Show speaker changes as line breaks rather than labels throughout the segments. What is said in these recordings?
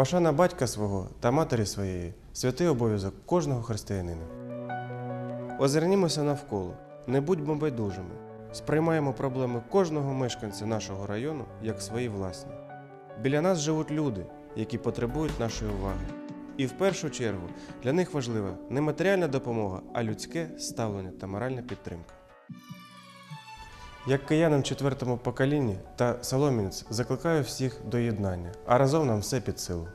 Пошана батька свого та матері своєї святий обов'язок кожного християнина. Озирнімося навколо, не будьмо байдужими. Сприймаємо проблеми кожного мешканця нашого району як свої власні. Біля нас живуть люди, які потребують нашої уваги. І в першу чергу для них важлива не матеріальна допомога, а людське ставлення та моральна підтримка. Як киянин четвертому поколінні та соломінець закликаю всіх до єднання, а разом нам все під силу.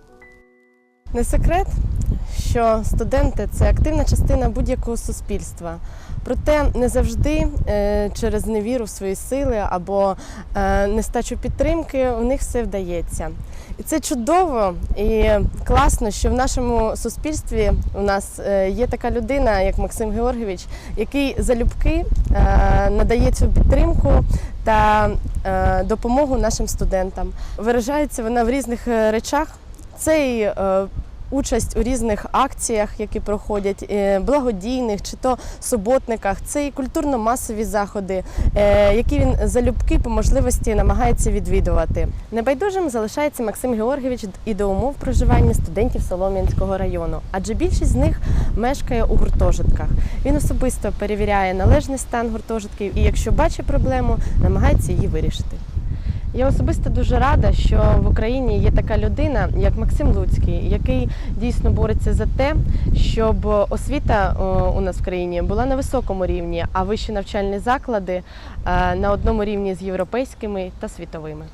Не секрет, що студенти це активна частина будь-якого суспільства. Проте не завжди е, через невіру в свої сили або е, нестачу підтримки у них все вдається. І це чудово і класно, що в нашому суспільстві у нас е, є така людина, як Максим Георгійович, який залюбки надає цю підтримку та допомогу нашим студентам. Виражається вона в різних речах. Це і участь у різних акціях, які проходять, е, благодійних чи то суботниках. Це і культурно-масові заходи, е, які він залюбки по можливості намагається відвідувати. Небайдужим залишається Максим Георгійович і до умов проживання студентів Солом'янського району, адже більшість з них мешкає у гуртожитках. Він особисто перевіряє належний стан гуртожитків і, якщо бачить проблему, намагається її вирішити. Я особисто дуже рада, що в Україні є така людина, як Максим Луцький, який дійсно бореться за те, щоб освіта у нас в країні була на високому рівні, а вищі навчальні заклади е, на одному рівні з європейськими та світовими.